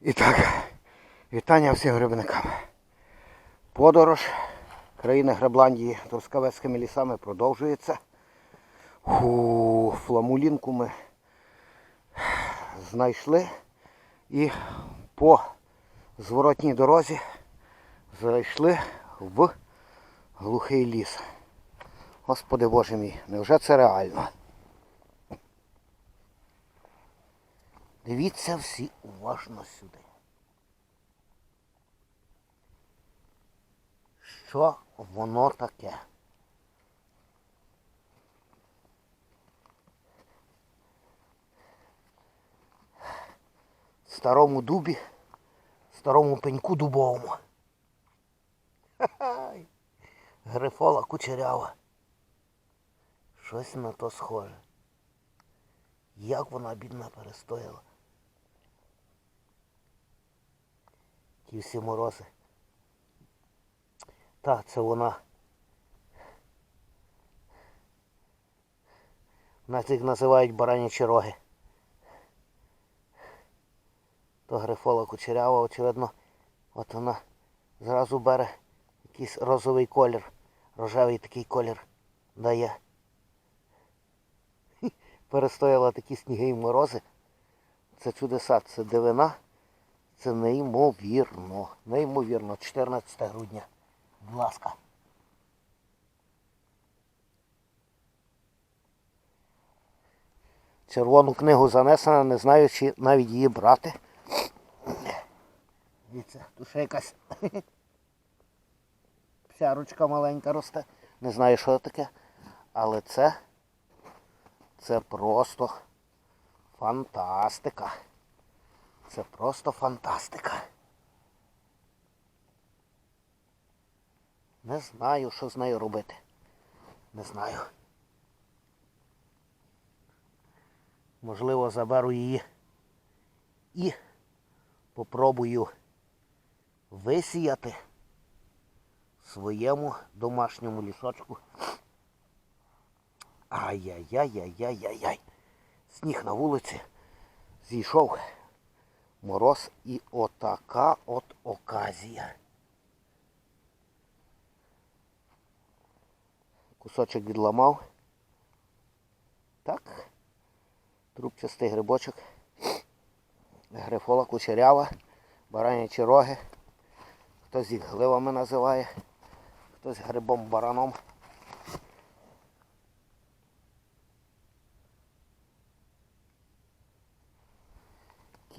І так, вітання всім грибникам. Подорож країни Гребландії Трускавецькими лісами продовжується. Фу, фламулінку ми знайшли і по зворотній дорозі зайшли в глухий ліс. Господи Боже мій, невже це реально? Дивіться всі уважно сюди. Що воно таке? Старому дубі, старому пеньку дубовому. Грифола кучерява. Щось на то схоже. Як вона бідна перестояла. Ті всі морози. Так, це вона. Нас їх називають баранячі роги. То грифола кучерява, очевидно, от вона зразу бере якийсь розовий колір, рожевий такий колір дає. Перестояла такі сніги і морози. Це чудеса, це дивина. Це неймовірно. Неймовірно. 14 грудня. Будь ласка. Червону книгу занесена, не знаю, чи навіть її брати. Дивіться, тут ще якась псярочка маленька росте. Не знаю, що таке. Але це, це просто фантастика. Це просто фантастика. Не знаю, що з нею робити. Не знаю. Можливо, заберу її і попробую висіяти своєму домашньому лісочку. Ай-яй-яй-яй-яй-яй-яй. Сніг на вулиці. Зійшов мороз і отака от оказія. Кусочок відламав. Так. Трубчастий грибочок. Грифола кучерява, баранячі роги. Хтось їх гливами називає, хтось грибом бараном.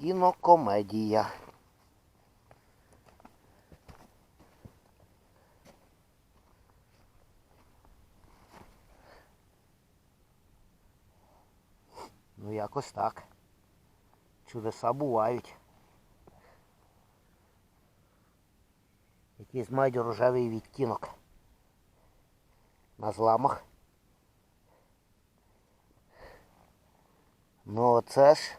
Кінокомедія. Ну якось так. Чудеса бувають. Якийсь мають рожевий відтінок. На зламах. Ну оце ж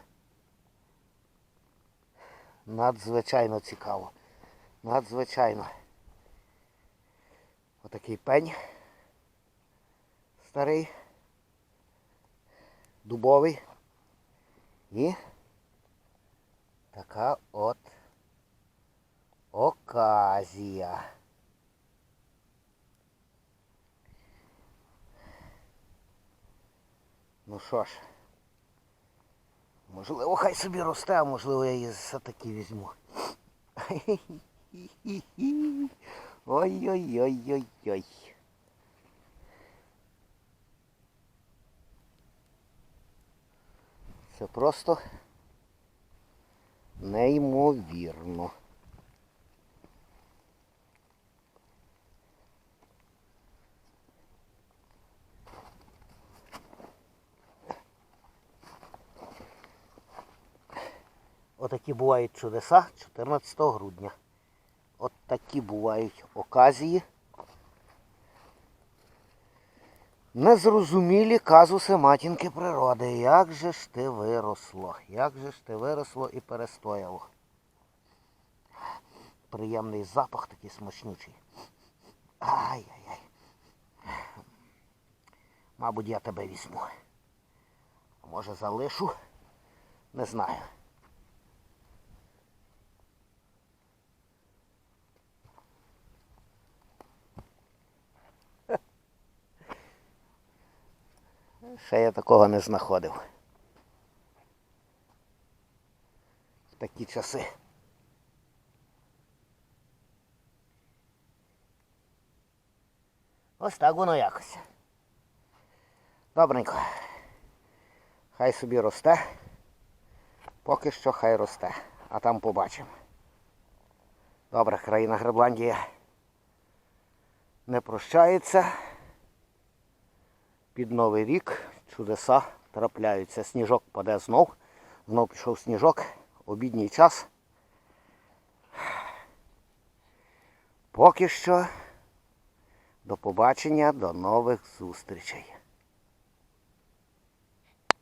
надзвичайно цікаво. Надзвичайно. Отакий пень старий, дубовий. І така от оказія. Ну що ж, можливо, хай собі росте, а можливо я її все-таки візьму. Ой-ой-ой-ой-ой. Це просто неймовірно. Отакі бувають чудеса 14 грудня. От такі бувають оказії. Незрозумілі казуси матінки природи. Як же ж ти виросло? Як же ж ти виросло і перестояло? Приємний запах такий смачнючий. Ай-яй-яй. Мабуть, я тебе візьму. Може залишу? Не знаю. Ще я такого не знаходив. В такі часи. Ось так воно якось. Добренько. Хай собі росте. Поки що хай росте. А там побачимо. Добре, країна Гребландія не прощається. Під Новий рік чудеса трапляються. Сніжок паде знов. Знов пішов сніжок. Обідній час. Поки що до побачення, до нових зустрічей.